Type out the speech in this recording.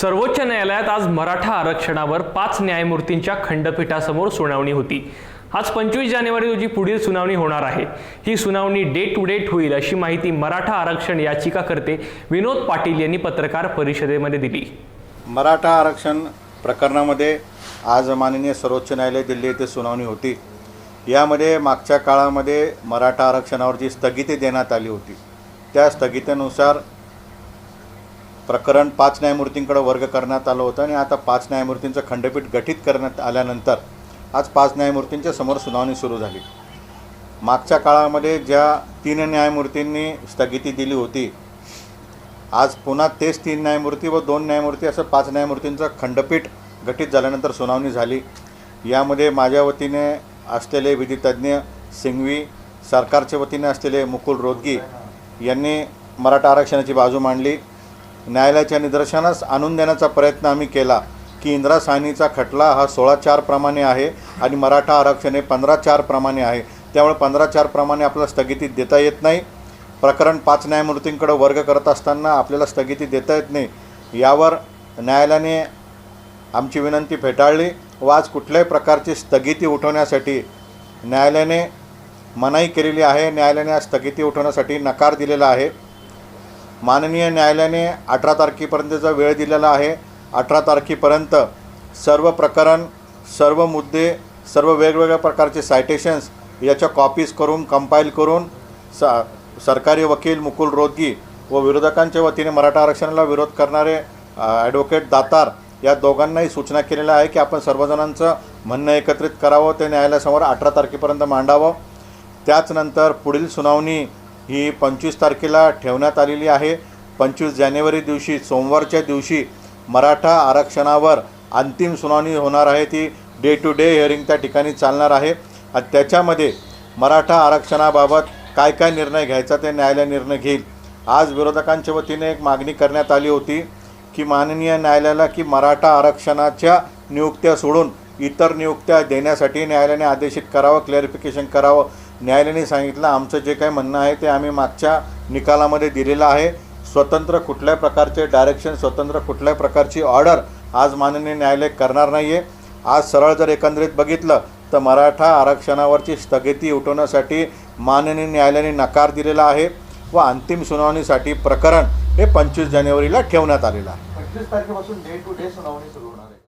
सर्वोच्च न्यायालयात आज मराठा आरक्षणावर पाच न्यायमूर्तींच्या खंडपीठासमोर सुनावणी होती. आज पंचवीस जानेवारी रोजी पुढील सुनावणी होणार आहे. ही सुनावणी डे टू डेट होईल अशी माहिती मराठा आरक्षण याचिकाकर्ते विनोद पाटील यांनी पत्रकार परिषदेमध्ये दिली. मराठा आरक्षण प्रकरणामध्ये आज माननीय सर्वोच्च न्यायालय दिल्ली येथे सुनावणी होती. यामध्ये मागच्या काळामध्ये मराठा आरक्षणावर जी स्थगिती देण्यात आली होती त्या स्थगितीनुसार प्रकरण पाच न्यायमूर्तींकडे वर्ग करण्यात आलं होतं आणि आता पाच न्यायमूर्तींचं खंडपीठ गठीत करण्यात आल्यानंतर आज पाच न्यायमूर्तींच्या समोर सुनावणी सुरू झाली. मागच्या काळामध्ये ज्या तीन न्यायमूर्तींनी स्थगिती दिली होती आज पुन्हा तेच तीन न्यायमूर्ती व दोन न्यायमूर्ती असं पाच न्यायमूर्तींचं खंडपीठ गठीत झाल्यानंतर सुनावणी झाली. यामध्ये माझ्या वतीने असलेले विधितज्ञ सिंघवी सरकारच्या वतीने असलेले मुकुल रोदगी यांनी मराठा आरक्षणाची बाजू मांडली. न्यायालयाच्या निदर्शनास आणून देण्याचा प्रयत्न आम्ही केला की इंदिरा साहनीचा खटला हा सोळा चार प्रमाणे आहे आणि मराठा आरक्षण हे पंधरा चार प्रमाणे आहे. त्यामुळे पंधरा चार प्रमाणे आपल्याला स्थगिती देता येत नाही. प्रकरण पाच न्यायमूर्तींकडे वर्ग करत असताना आपल्याला स्थगिती देता येत नाही. यावर न्यायालयाने आमची विनंती फेटाळली व आज कुठल्याही प्रकारची स्थगिती उठवण्यासाठी न्यायालयाने मनाई केलेली आहे. न्यायालयाने आज स्थगिती उठवण्यासाठी नकार दिलेला आहे. माननीय न्यायालयाने अठरा तारखेपर्यंतचा वेळ दिलेला आहे. अठरा तारखेपर्यंत सर्व प्रकरण सर्व मुद्दे सर्व वेगवेगळ्या प्रकारचे सायटेशन्स याच्या कॉपीज करून कंपाईल करून स सरकारी वकील मुकुल रोदगी व विरोधकांच्या वतीने मराठा आरक्षणाला विरोध करणारे ॲडव्होकेट दातार या दोघांनाही सूचना केलेल्या आहे की आपण सर्वजणांचं म्हणणं एकत्रित करावं ते न्यायालयासमोर अठरा तारखेपर्यंत मांडावं. त्याचनंतर पुढील सुनावणी ही पंचवीस तारखेला ठेवण्यात आलेली आहे. पंचवीस जानेवारी दिवशी सोमवारच्या दिवशी मराठा आरक्षणावर अंतिम सुनावणी होणार आहे. ती डे टू डे हिअरिंग त्या ठिकाणी चालणार आहे. आणि त्याच्यामध्ये मराठा आरक्षणाबाबत काय काय निर्णय घ्यायचा ते न्यायालय निर्णय घेईल. आज विरोधकांच्या वतीने एक मागणी करण्यात आली होती की माननीय न्यायालयाला की मराठा आरक्षणाच्या नियुक्त्या सोडून इतर नियुक्त्या देण्यासाठी न्यायालयाने आदेशित करावं क्लॅरिफिकेशन करावं. न्यायालयाने सांगितलं आमचं जे काही म्हणणं आहे ते आम्ही मागच्या निकालामध्ये दिलेलं आहे. स्वतंत्र कुठल्याही प्रकारचे डायरेक्शन स्वतंत्र कुठल्याही प्रकारची ऑर्डर आज माननीय न्यायालय करणार नाही आहे आज सरळ जर एकंदरीत बघितलं तर मराठा आरक्षणावरची स्थगिती उठवण्यासाठी माननीय न्यायालयाने नकार दिलेला आहे व अंतिम सुनावणीसाठी प्रकरण हे पंचवीस जानेवारीला ठेवण्यात आलेलं आहे. पंचवीस तारखेपासून डे टू डे सुनावणी सुरू होणार